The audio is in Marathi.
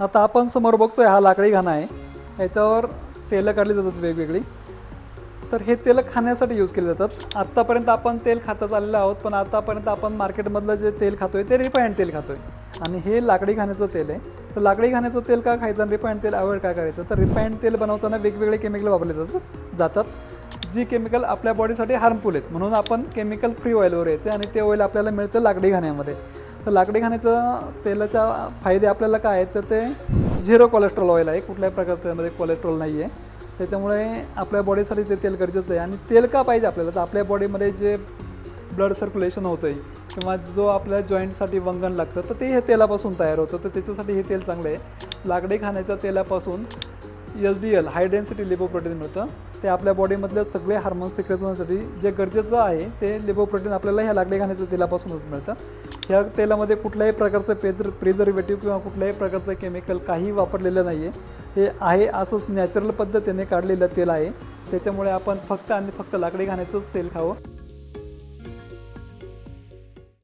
आता आपण समोर बघतोय हा लाकडी घाणा आहे. याच्यावर तेलं काढली जातात वेगवेगळी. तर हे तेल खाण्यासाठी यूज केले जातात. आत्तापर्यंत आपण तेल खातच चाललेलं आहोत पण आतापर्यंत आपण मार्केटमधलं जे तेल खातो आहे ते रिफाईंड तेल खातो आहे आणि हे लाकडी घाण्याचं तेल आहे. तर लाकडी घाण्याचं तेल का खायचं आणि रिफाईंड तेल अवॉइड काय करायचं? तर रिफाईंड तेल बनवताना वेगवेगळे केमिकल वापरले जातात जातात. जी केमिकल आपल्या बॉडीसाठी हार्मफुल आहेत. म्हणून आपण केमिकल फ्री ऑइलवर यायचे आणि ते ऑइल आपल्याला मिळतं लाकडी घाण्यामध्ये. तर लाकडी घाण्याचं तेलाच्या फायदे आपल्याला काय आहेत? तर ते झिरो कोलेस्ट्रॉल ऑइल आहे. कुठल्याही प्रकारचं त्यामध्ये कोलेस्ट्रॉल नाही आहे. त्याच्यामुळे आपल्या बॉडीसाठी ते तेल गरजेचं आहे. आणि तेल का पाहिजे आपल्याला? तर आपल्या बॉडीमध्ये जे ब्लड सर्क्युलेशन होतं आहे किंवा जो आपल्या जॉईंटसाठी वंगण लागतं तर ते हे तेलापासून तयार होतं. तर त्याच्यासाठी हे तेल चांगलं आहे. लाकडी खाण्याच्या तेलापासून S D L high density lipoprotein मिळतं. ते आपल्या बॉडीमधल्या सगळे हार्मोन्स सिक्रेट होण्यासाठी जे गरजेचं आहे ते लिपोप्रोटीन आपल्याला ह्या लाकडी खाण्याच्या तेलापासूनच मिळतं. ह्या तेलामध्ये कुठल्याही प्रकारचं पेजर प्रिझर्वेटिव्ह किंवा कुठल्याही प्रकारचं केमिकल काही वापरलेलं नाही आहे हे आहे असंच नॅचरल पद्धतीने काढलेलं तेल आहे. त्याच्यामुळे आपण फक्त आणि फक्त लाकडी घाण्याचंच तेल खावं.